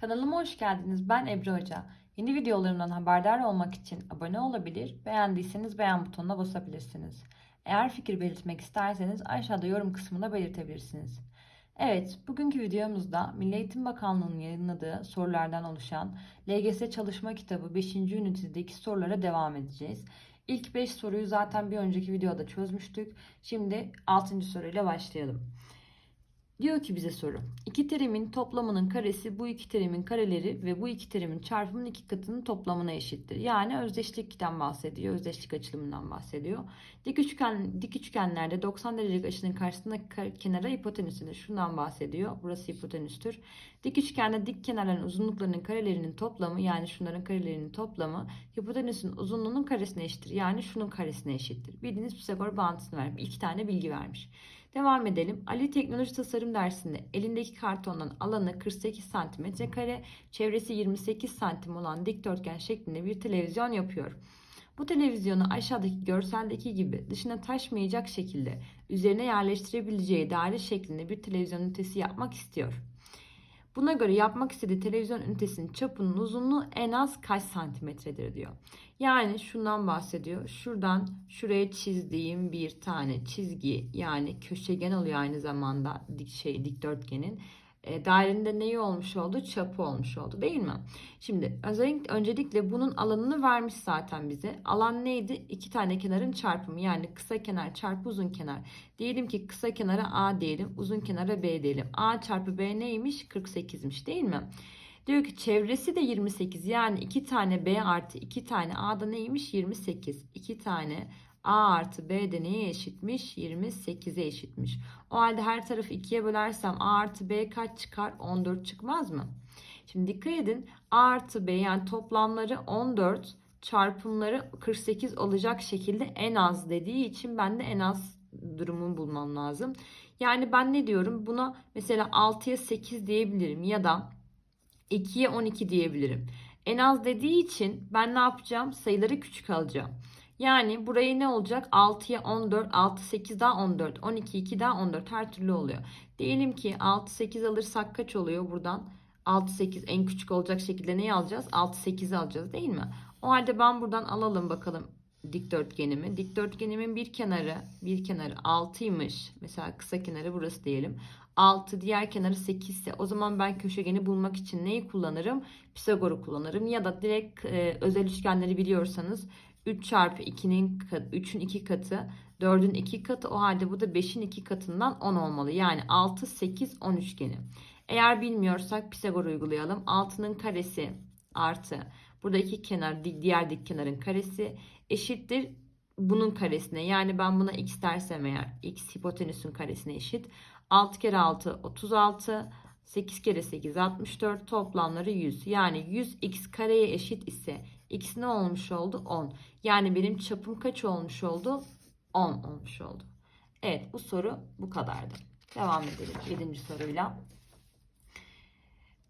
Kanalıma hoş geldiniz. Ben Ebru Hoca. Yeni videolarımdan haberdar olmak için abone olabilir, beğendiyseniz beğen butonuna basabilirsiniz. Eğer fikir belirtmek isterseniz aşağıda yorum kısmına belirtebilirsiniz. Evet, bugünkü videomuzda Milli Eğitim Bakanlığı'nın yayınladığı sorulardan oluşan LGS Çalışma Kitabı 5. ünitedeki sorulara devam edeceğiz. İlk 5 soruyu zaten bir önceki videoda çözmüştük. Şimdi 6. soruyla başlayalım. Diyor ki bize soru. İki terimin toplamının karesi bu iki terimin kareleri ve bu iki terimin çarpımının iki katının toplamına eşittir. Yani özdeşlikten bahsediyor. Özdeşlik açılımından bahsediyor. Dik üçgen dik üçgenlerde 90 derecelik açının karşısındaki kar- kenara hipotenüsünü şundan bahsediyor. Burası hipotenüstür. Dik üçgende dik kenarların uzunluklarının karelerinin toplamı yani şunların karelerinin toplamı hipotenüsün uzunluğunun karesine eşittir. Yani şunun karesine eşittir. Bildiğiniz Pisagor bağıntısını vermiş. İki tane bilgi vermiş. Devam edelim. Ali teknoloji tasarım dersinde elindeki kartondan alanı 48 cm kare, çevresi 28 cm olan dikdörtgen şeklinde bir televizyon yapıyor. Bu televizyonu aşağıdaki görseldeki gibi dışına taşmayacak şekilde üzerine yerleştirebileceği daire şeklinde bir televizyon ünitesi yapmak istiyor. Buna göre yapmak istediği televizyon ünitesinin çapının uzunluğu en az kaç santimetredir diyor. Yani şundan bahsediyor. Şuradan şuraya çizdiğim bir tane çizgi yani köşegen oluyor aynı zamanda dik şey dikdörtgenin. E, dairenin neyi olmuş oldu? Çapı olmuş oldu değil mi? Şimdi özellikle öncelikle bunun alanını vermiş zaten bize. Alan neydi? İki tane kenarın çarpımı yani kısa kenar çarpı uzun kenar. Diyelim ki kısa kenara A diyelim, uzun kenara B diyelim. A çarpı B neymiş? 48'miş değil mi? Diyor ki çevresi de 28 yani 2 tane B artı 2 tane A da neymiş? 28. 2 tane A artı B de neye eşitmiş? 28'e eşitmiş. O halde her tarafı 2'ye bölersem A artı B kaç çıkar? 14 çıkmaz mı? Şimdi dikkat edin A artı B yani toplamları 14 çarpımları 48 olacak şekilde en az dediği için ben de en az durumunu bulmam lazım. Yani ben ne diyorum? Buna mesela 6'ya 8 diyebilirim ya da 2'ye 12 diyebilirim. En az dediği için ben ne yapacağım? Sayıları küçük alacağım. Yani burayı ne olacak? 6'ya 14, 6 8 daha 14, 12 2 daha 14 her türlü oluyor. Diyelim ki 6 8 alırsak kaç oluyor buradan? 6 8 en küçük olacak şekilde neyi alacağız? 6 8'i alacağız değil mi? O halde ben buradan alalım bakalım dikdörtgenimi. Dikdörtgenimin bir kenarı, bir kenarı 6'ymış. Mesela kısa kenarı burası diyelim. 6 diğer kenarı 8 ise o zaman ben köşegeni bulmak için neyi kullanırım? Pisagor'u kullanırım ya da direkt e, özel üçgenleri biliyorsanız 3 çarpı 2'nin 3'ün 2 katı 4'ün 2 katı o halde bu da 5'in 2 katından 10 olmalı. Yani 6 8 10 üçgeni. Eğer bilmiyorsak Pisagor uygulayalım. 6'nın karesi artı burada iki kenar diğer dik kenarın karesi eşittir bunun karesine. Yani ben buna x dersem eğer x hipotenüsün karesine eşit. 6 kere 6 36 8 kere 8 64 toplamları 100. Yani 100x kareye eşit ise x ne olmuş oldu? 10. Yani benim çapım kaç olmuş oldu? 10 olmuş oldu. Evet bu soru bu kadardı. Devam edelim 7. soruyla.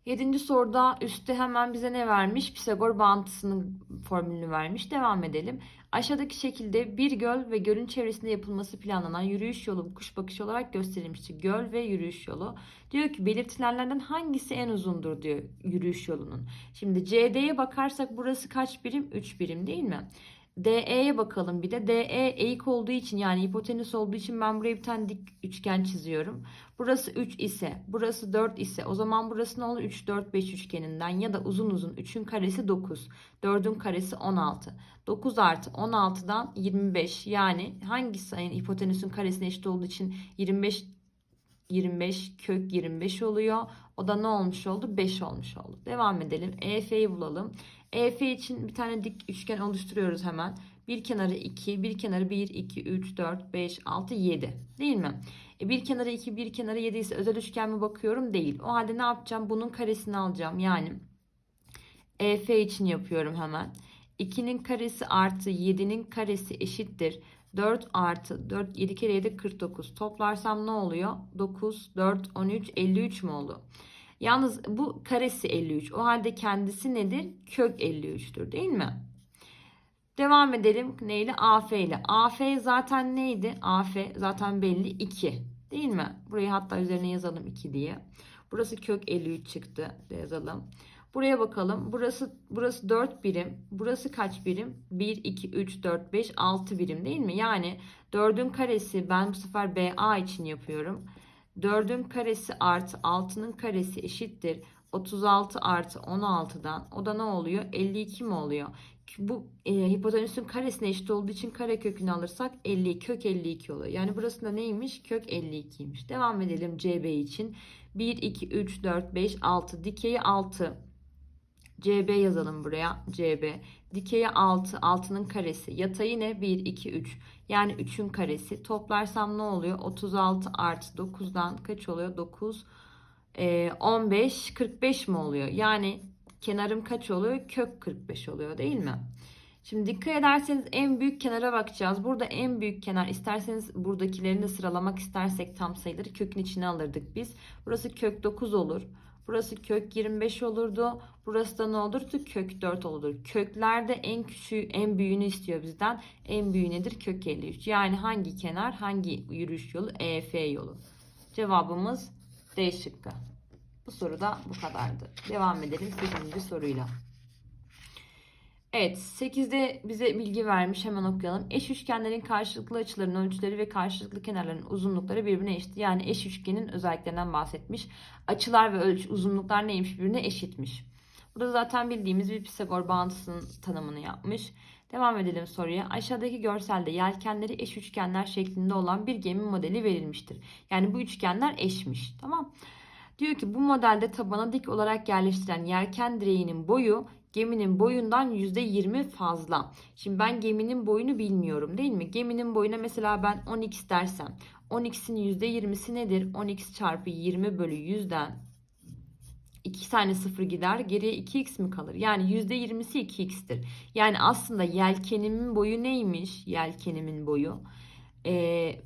Yedinci soruda üstte hemen bize ne vermiş? Pisagor bağıntısının formülünü vermiş. Devam edelim. Aşağıdaki şekilde bir göl ve gölün çevresinde yapılması planlanan yürüyüş yolu kuş bakışı olarak gösterilmiştir. Göl ve yürüyüş yolu. Diyor ki belirtilenlerden hangisi en uzundur diyor yürüyüş yolunun. Şimdi CD'ye bakarsak burası kaç birim? 3 birim değil mi? DE'ye bakalım bir de. DE eğik olduğu için yani hipotenüs olduğu için ben buraya bir tane dik üçgen çiziyorum. Burası 3 ise, burası 4 ise o zaman burası ne olur? 3, 4, 5 üçgeninden ya da uzun uzun 3'ün karesi 9, 4'ün karesi 16. 9 artı 16'dan 25 yani hangi sayının hipotenüsün karesine eşit olduğu için 25 25 kök 25 oluyor. O da ne olmuş oldu? 5 olmuş oldu. Devam edelim. EF'yi bulalım. EF için bir tane dik üçgen oluşturuyoruz hemen. Bir kenarı 2, bir kenarı 1, 2, 3, 4, 5, 6, 7. Değil mi? E bir kenarı 2, bir kenarı 7 ise özel üçgen mi bakıyorum? Değil. O halde ne yapacağım? Bunun karesini alacağım. Yani EF için yapıyorum hemen. 2'nin karesi artı 7'nin karesi eşittir. 4 artı 4 7 kere 7 49 toplarsam ne oluyor? 9 4 13 53 mü oldu? Yalnız bu karesi 53. O halde kendisi nedir? Kök 53'tür değil mi? Devam edelim neyle? AF ile. AF zaten neydi? AF zaten belli 2. Değil mi? Burayı hatta üzerine yazalım 2 diye. Burası kök 53 çıktı. Yazalım. Buraya bakalım. Burası burası 4 birim. Burası kaç birim? 1, 2, 3, 4, 5, 6 birim değil mi? Yani 4'ün karesi ben bu sefer BA için yapıyorum. 4'ün karesi artı 6'nın karesi eşittir. 36 artı 16'dan o da ne oluyor? 52 mi oluyor? Bu e, hipotenüsün karesine eşit olduğu için kare kökünü alırsak 50 kök 52 oluyor. Yani burası da neymiş? Kök 52'ymiş. Devam edelim CB için. 1, 2, 3, 4, 5, 6. Dikeyi 6. CB yazalım buraya. CB. Dikeyi 6. 6'nın karesi. Yatayı ne? 1, 2, 3. Yani 3'ün karesi. Toplarsam ne oluyor? 36 artı 9'dan kaç oluyor? 9, e, 15, 45 mi oluyor? Yani kenarım kaç oluyor? Kök 45 oluyor değil mi? Şimdi dikkat ederseniz en büyük kenara bakacağız. Burada en büyük kenar isterseniz buradakilerini de sıralamak istersek tam sayıları kökün içine alırdık biz. Burası kök 9 olur. Burası kök 25 olurdu. Burası da ne olurdu? Kök 4 olurdu. Köklerde en küçüğü, en büyüğünü istiyor bizden. En büyüğü nedir? Kök 53. Yani hangi kenar, hangi yürüyüş yolu? EF yolu. Cevabımız D şıkkı. Bu soru da bu kadardı. Devam edelim 8. soruyla. Evet 8'de bize bilgi vermiş hemen okuyalım. Eş üçgenlerin karşılıklı açılarının ölçüleri ve karşılıklı kenarların uzunlukları birbirine eşit. Yani eş üçgenin özelliklerinden bahsetmiş. Açılar ve ölçü uzunluklar neymiş birbirine eşitmiş. Burada zaten bildiğimiz bir Pisagor bağıntısının tanımını yapmış. Devam edelim soruya. Aşağıdaki görselde yelkenleri eş üçgenler şeklinde olan bir gemi modeli verilmiştir. Yani bu üçgenler eşmiş. Tamam. Diyor ki bu modelde tabana dik olarak yerleştirilen yelken direğinin boyu geminin boyundan %20 fazla. Şimdi ben geminin boyunu bilmiyorum değil mi? Geminin boyuna mesela ben 10x dersem 10x'in %20'si nedir? 10x çarpı 20 bölü 100'den 2 tane sıfır gider. Geriye 2x mi kalır? Yani %20'si 2x'tir. Yani aslında yelkenimin boyu neymiş? Yelkenimin boyu. Ee,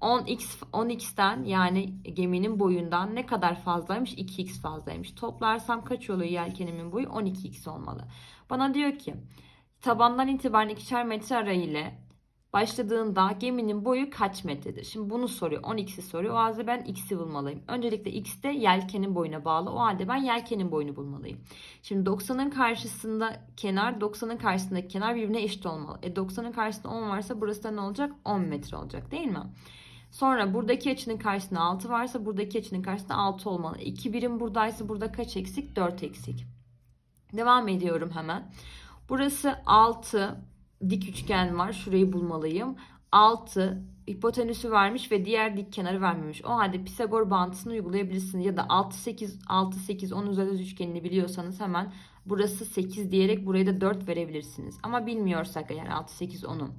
10x 10x'ten yani geminin boyundan ne kadar fazlaymış? 2x fazlaymış. Toplarsam kaç oluyor yelkenimin boyu? 12x olmalı. Bana diyor ki tabandan itibaren ikişer metre arayla başladığında geminin boyu kaç metredir? Şimdi bunu soruyor. 10x'i soruyor. O halde ben x'i bulmalıyım. Öncelikle x de yelkenin boyuna bağlı. O halde ben yelkenin boyunu bulmalıyım. Şimdi 90'ın karşısında kenar, 90'ın karşısındaki kenar birbirine eşit olmalı. E 90'ın karşısında 10 varsa burası da ne olacak? 10 metre olacak değil mi? Sonra buradaki açının karşısında 6 varsa buradaki açının karşısında 6 olmalı. 2 birim buradaysa burada kaç eksik? 4 eksik. Devam ediyorum hemen. Burası 6 dik üçgen var. Şurayı bulmalıyım. 6 hipotenüsü vermiş ve diğer dik kenarı vermemiş. O halde Pisagor bağıntısını uygulayabilirsiniz. Ya da 6 8 6 8 10 üzeri üçgenini biliyorsanız hemen burası 8 diyerek buraya da 4 verebilirsiniz. Ama bilmiyorsak eğer 6 8 10'u.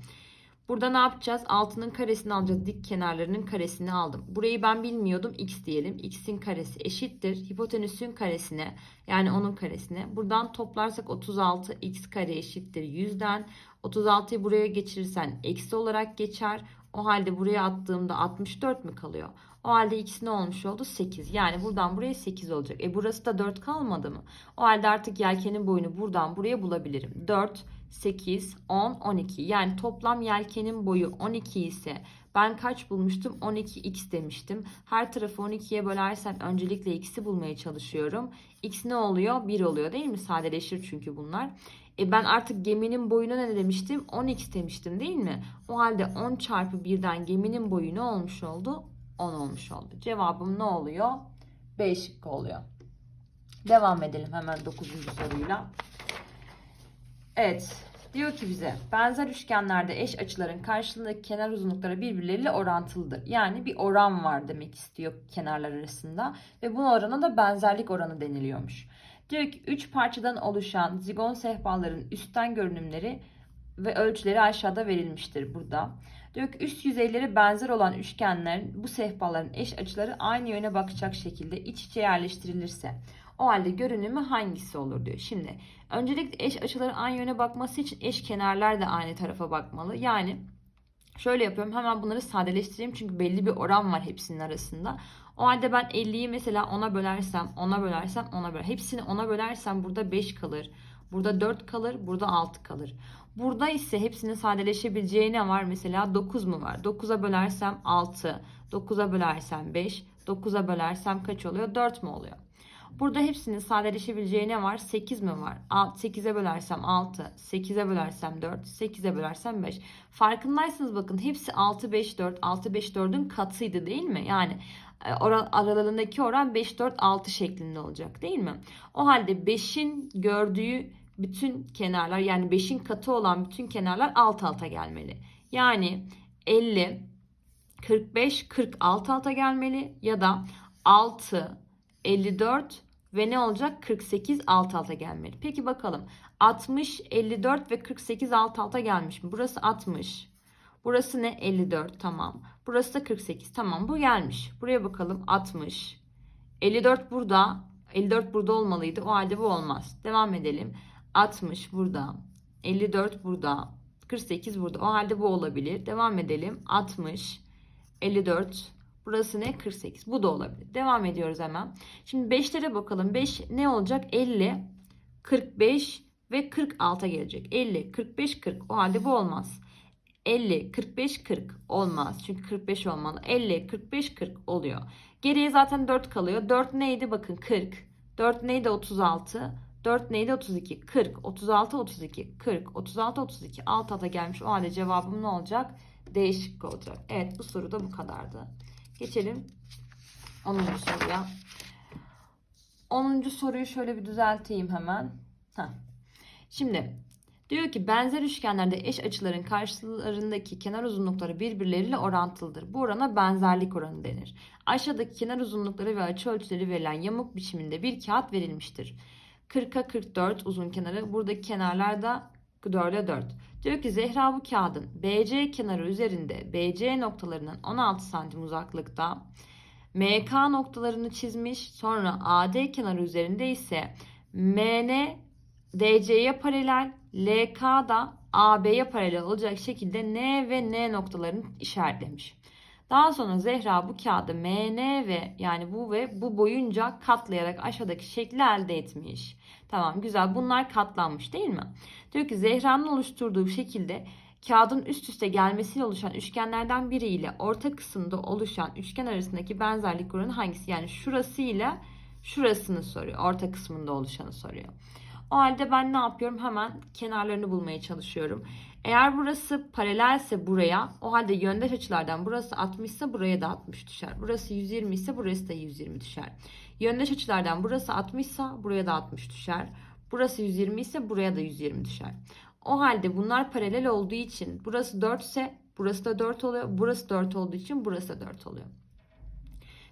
Burada ne yapacağız? Altının karesini alacağız. Dik kenarlarının karesini aldım. Burayı ben bilmiyordum. X diyelim. X'in karesi eşittir. Hipotenüsün karesine yani onun karesine. Buradan toplarsak 36 x kare eşittir 100'den. 36'yı buraya geçirirsen eksi olarak geçer. O halde buraya attığımda 64 mü kalıyor? O halde x ne olmuş oldu? 8. Yani buradan buraya 8 olacak. E burası da 4 kalmadı mı? O halde artık yelkenin boyunu buradan buraya bulabilirim. 4 8, 10, 12. Yani toplam yelkenin boyu 12 ise ben kaç bulmuştum? 12x demiştim. Her tarafı 12'ye bölersem öncelikle x'i bulmaya çalışıyorum. x ne oluyor? 1 oluyor değil mi? Sadeleşir çünkü bunlar. E ben artık geminin boyuna ne demiştim? 10x demiştim değil mi? O halde 10 çarpı 1'den geminin boyu ne olmuş oldu? 10 olmuş oldu. Cevabım ne oluyor? B şıkkı oluyor. Devam edelim hemen 9. soruyla. Evet. Diyor ki bize benzer üçgenlerde eş açıların karşılığındaki kenar uzunlukları birbirleriyle orantılıdır. Yani bir oran var demek istiyor kenarlar arasında ve bu orana da benzerlik oranı deniliyormuş. Diyor ki 3 parçadan oluşan zigon sehpaların üstten görünümleri ve ölçüleri aşağıda verilmiştir burada. Diyor ki üst yüzeyleri benzer olan üçgenlerin bu sehpaların eş açıları aynı yöne bakacak şekilde iç içe yerleştirilirse o halde görünümü hangisi olur diyor. Şimdi öncelikle eş açıların aynı yöne bakması için eş kenarlar da aynı tarafa bakmalı. Yani şöyle yapıyorum hemen bunları sadeleştireyim çünkü belli bir oran var hepsinin arasında. O halde ben 50'yi mesela 10'a bölersem 10'a bölersem 10'a böler. Hepsini 10'a bölersem burada 5 kalır. Burada 4 kalır. Burada 6 kalır. Burada ise hepsinin sadeleşebileceği ne var? Mesela 9 mu var? 9'a bölersem 6. 9'a bölersem 5. 9'a bölersem kaç oluyor? 4 mü oluyor? Burada hepsinin sadeleşebileceği ne var? 8 mi var? 8'e bölersem 6, 8'e bölersem 4, 8'e bölersem 5. Farkındaysanız bakın hepsi 6, 5, 4, 6, 5, 4'ün katıydı değil mi? Yani e, aralarındaki oran 5, 4, 6 şeklinde olacak değil mi? O halde 5'in gördüğü bütün kenarlar yani 5'in katı olan bütün kenarlar alt alta gelmeli. Yani 50, 45, 40 alt alta gelmeli ya da 6, 54 ve ne olacak? 48 alt alta gelmeli. Peki bakalım 60, 54 ve 48 alt alta gelmiş mi? Burası 60. Burası ne? 54 tamam. Burası da 48 tamam bu gelmiş. Buraya bakalım 60. 54 burada. 54 burada olmalıydı. O halde bu olmaz. Devam edelim. 60 burada. 54 burada. 48 burada. O halde bu olabilir. Devam edelim. 60. 54. Burası ne? 48. Bu da olabilir. Devam ediyoruz hemen. Şimdi 5'lere bakalım. 5 ne olacak? 50, 45 ve 46 gelecek. 50, 45, 40. O halde bu olmaz. 50, 45, 40 olmaz. Çünkü 45 olmalı. 50, 45, 40 oluyor. Geriye zaten 4 kalıyor. 4 neydi? Bakın 40. 4 neydi? 36. 4 neydi? 32. 40, 36, 32, 40, 36, 32. Alt alta gelmiş. O halde cevabım ne olacak? Değişik olacak. Evet bu soru da bu kadardı. Geçelim 10. soruya. 10. soruyu şöyle bir düzelteyim hemen. Heh. Şimdi diyor ki benzer üçgenlerde eş açıların karşılarındaki kenar uzunlukları birbirleriyle orantılıdır. Bu orana benzerlik oranı denir. Aşağıdaki kenar uzunlukları ve açı ölçüleri verilen yamuk biçiminde bir kağıt verilmiştir. 40'a 44 uzun kenarı. Buradaki kenarlar da 4'e 4. Diyor ki Zehra bu kağıdın BC kenarı üzerinde BC noktalarının 16 santim uzaklıkta MK noktalarını çizmiş. Sonra AD kenarı üzerinde ise MN DC'ye paralel, LK da AB'ye paralel olacak şekilde N ve N noktalarını işaretlemiş. Daha sonra Zehra bu kağıdı MN ve yani bu ve bu boyunca katlayarak aşağıdaki şekli elde etmiş. Tamam güzel bunlar katlanmış değil mi? Diyor ki Zehra'nın oluşturduğu şekilde kağıdın üst üste gelmesiyle oluşan üçgenlerden biri ile orta kısımda oluşan üçgen arasındaki benzerlik oranı hangisi? Yani şurası ile şurasını soruyor. Orta kısmında oluşanı soruyor. O halde ben ne yapıyorum? Hemen kenarlarını bulmaya çalışıyorum. Eğer burası paralelse buraya o halde yöndeş açılardan burası 60 ise buraya da 60 düşer. Burası 120 ise burası da 120 düşer. Yöndeş açılardan burası 60 ise buraya da 60 düşer. Burası 120 ise buraya da 120 düşer. O halde bunlar paralel olduğu için burası 4 ise burası da 4 oluyor. Burası 4 olduğu için burası da 4 oluyor.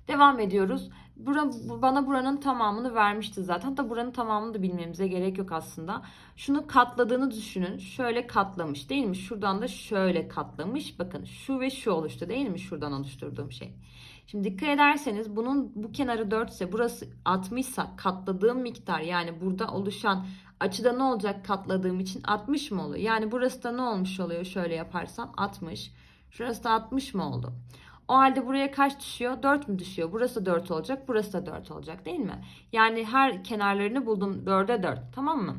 Devam ediyoruz. Bura, bana buranın tamamını vermişti zaten. Hatta buranın tamamını da bilmemize gerek yok aslında. Şunu katladığını düşünün. Şöyle katlamış değil mi? Şuradan da şöyle katlamış. Bakın şu ve şu oluştu değil mi? Şuradan oluşturduğum şey. Şimdi dikkat ederseniz bunun bu kenarı 4 ise burası 60 ise katladığım miktar yani burada oluşan açıda ne olacak katladığım için 60 mı oluyor? Yani burası da ne olmuş oluyor şöyle yaparsam 60. Şurası da 60 mı oldu? O halde buraya kaç düşüyor? 4 mü düşüyor? Burası 4 olacak. Burası da 4 olacak değil mi? Yani her kenarlarını buldum 4'e 4. Tamam mı?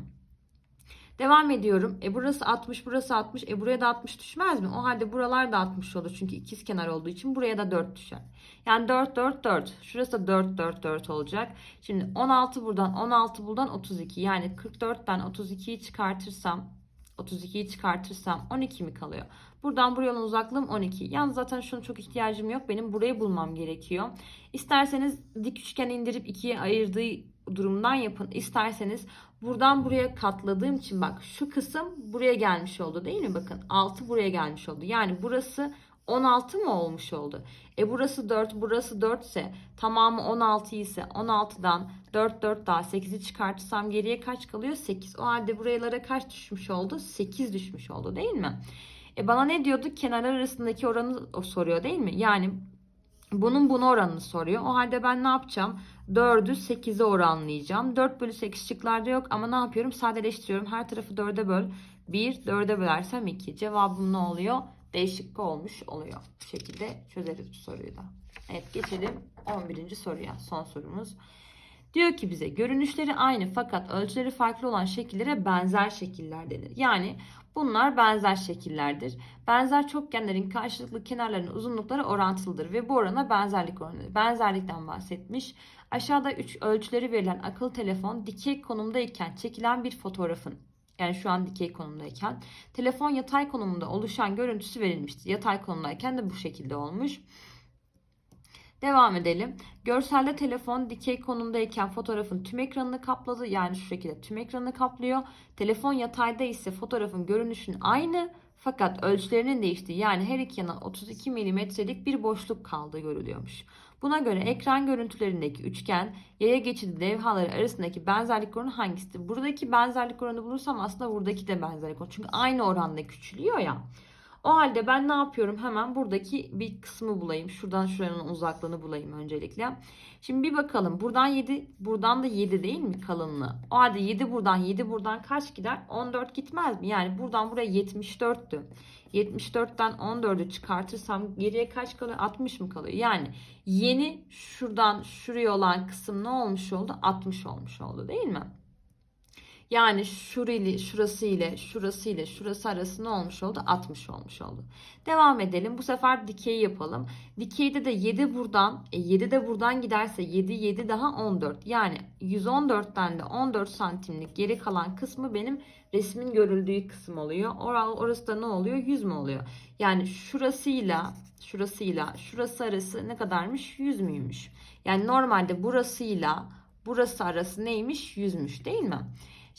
Devam ediyorum. E burası 60, burası 60. E buraya da 60 düşmez mi? O halde buralar da 60 olur. Çünkü ikiz kenar olduğu için buraya da 4 düşer. Yani 4, 4, 4. Şurası da 4, 4, 4 olacak. Şimdi 16 buradan, 16 buradan 32. Yani 44'ten 32'yi çıkartırsam 32'yi çıkartırsam 12 mi kalıyor? Buradan buraya olan uzaklığım 12. Yalnız zaten şuna çok ihtiyacım yok. Benim burayı bulmam gerekiyor. İsterseniz dik üçgen indirip ikiye ayırdığı durumdan yapın. İsterseniz buradan buraya katladığım için bak şu kısım buraya gelmiş oldu değil mi? Bakın 6 buraya gelmiş oldu. Yani burası 16 mı olmuş oldu? E burası 4, burası 4 ise tamamı 16 ise 16'dan 4, 4 daha 8'i çıkartırsam geriye kaç kalıyor? 8. O halde buralara kaç düşmüş oldu? 8 düşmüş oldu değil mi? E bana ne diyordu? Kenarlar arasındaki oranı soruyor değil mi? Yani bunun bunu oranını soruyor. O halde ben ne yapacağım? 4'ü 8'e oranlayacağım. 4 bölü 8 şıklarda yok ama ne yapıyorum? Sadeleştiriyorum. Her tarafı 4'e böl. 1, 4'e bölersem 2. Cevabım ne oluyor? Değişik olmuş oluyor. Bu şekilde çözeriz bu soruyu da. Evet geçelim 11. soruya. Son sorumuz. Diyor ki bize görünüşleri aynı fakat ölçüleri farklı olan şekillere benzer şekiller denir. Yani bunlar benzer şekillerdir. Benzer çokgenlerin karşılıklı kenarlarının uzunlukları orantılıdır ve bu orana benzerlik oranı. Benzerlikten bahsetmiş. Aşağıda 3 ölçüleri verilen akıllı telefon dikey konumdayken çekilen bir fotoğrafın yani şu an dikey konumdayken telefon yatay konumunda oluşan görüntüsü verilmiştir. Yatay konumdayken de bu şekilde olmuş. Devam edelim. Görselde telefon dikey konumdayken fotoğrafın tüm ekranını kapladı. Yani şu şekilde tüm ekranını kaplıyor. Telefon yatayda ise fotoğrafın görünüşün aynı fakat ölçülerinin değiştiği yani her iki yana 32 milimetrelik bir boşluk kaldığı görülüyormuş. Buna göre ekran görüntülerindeki üçgen, yaya geçidi levhaları arasındaki benzerlik oranı hangisidir? Buradaki benzerlik oranı bulursam aslında buradaki de benzerlik oranı. Çünkü aynı oranda küçülüyor ya. O halde ben ne yapıyorum? Hemen buradaki bir kısmı bulayım. Şuradan şuranın uzaklığını bulayım öncelikle. Şimdi bir bakalım. Buradan 7, buradan da 7 değil mi kalınlığı? O halde 7 buradan, 7 buradan kaç gider? 14 gitmez mi? Yani buradan buraya 74'tü. 74'ten 14'ü çıkartırsam geriye kaç kalıyor? 60 mı kalıyor? Yani yeni şuradan şuraya olan kısım ne olmuş oldu? 60 olmuş oldu değil mi? Yani şurili, şurası ile şurası ile şurası arası ne olmuş oldu? 60 olmuş oldu. Devam edelim. Bu sefer dikeyi yapalım. Dikeyde de 7 buradan, e 7 de buradan giderse 7, 7 daha 14. Yani 114'ten de 14 santimlik geri kalan kısmı benim resmin görüldüğü kısım oluyor. Or orası da ne oluyor? 100 mü oluyor? Yani şurasıyla şurasıyla şurası arası ne kadarmış? 100 müymüş? Yani normalde burasıyla burası arası neymiş? 100'müş değil mi?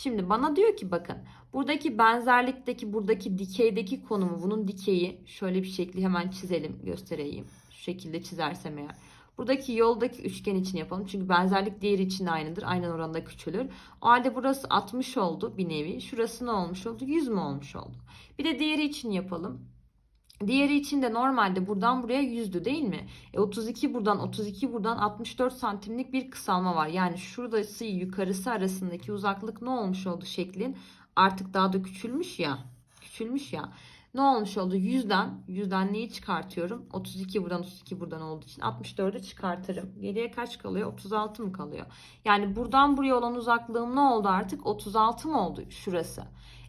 Şimdi bana diyor ki bakın buradaki benzerlikteki buradaki dikeydeki konumu bunun dikeyi şöyle bir şekli hemen çizelim göstereyim. Şu şekilde çizersem eğer. Buradaki yoldaki üçgen için yapalım. Çünkü benzerlik diğeri için aynıdır. Aynen oranda küçülür. O halde burası 60 oldu bir nevi. Şurası ne olmuş oldu? 100 mü olmuş oldu? Bir de diğeri için yapalım. Diğeri için de normalde buradan buraya 100'dü değil mi? E 32 buradan 32 buradan 64 santimlik bir kısalma var. Yani şuradası yukarısı arasındaki uzaklık ne olmuş oldu şeklin? Artık daha da küçülmüş ya. Küçülmüş ya. Ne olmuş oldu? 100'den, 100'den neyi çıkartıyorum? 32 buradan 32 buradan olduğu için 64'ü çıkartırım. Geriye kaç kalıyor? 36 mı kalıyor? Yani buradan buraya olan uzaklığım ne oldu artık? 36 mı oldu şurası?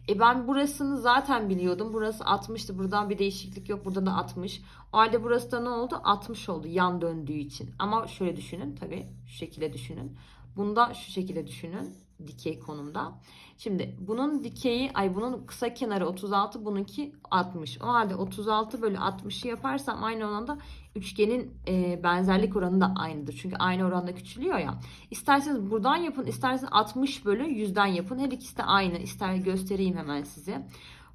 E ben burasını zaten biliyordum. Burası 60'tı. Buradan bir değişiklik yok. Burada da 60. O halde burası da ne oldu? 60 oldu yan döndüğü için. Ama şöyle düşünün tabii. Şu şekilde düşünün. Bunda şu şekilde düşünün. Dikey konumda. Şimdi bunun dikeyi ay bunun kısa kenarı 36 bununki 60. O halde 36 bölü 60'ı yaparsam aynı oranda üçgenin e, benzerlik oranı da aynıdır. Çünkü aynı oranda küçülüyor ya. İsterseniz buradan yapın, isterseniz 60 bölü 100'den yapın. Her ikisi de aynı. İster göstereyim hemen size.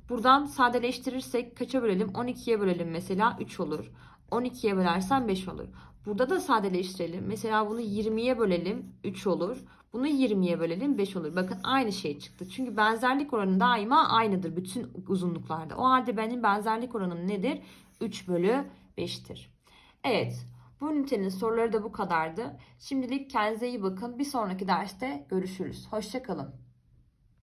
Buradan sadeleştirirsek kaça bölelim? 12'ye bölelim mesela 3 olur. 12'ye bölersen 5 olur. Burada da sadeleştirelim. Mesela bunu 20'ye bölelim 3 olur. Bunu 20'ye bölelim 5 olur. Bakın aynı şey çıktı. Çünkü benzerlik oranı daima aynıdır bütün uzunluklarda. O halde benim benzerlik oranım nedir? 3 bölü 5'tir. Evet. Bu ünitenin soruları da bu kadardı. Şimdilik kendinize iyi bakın. Bir sonraki derste görüşürüz. Hoşçakalın.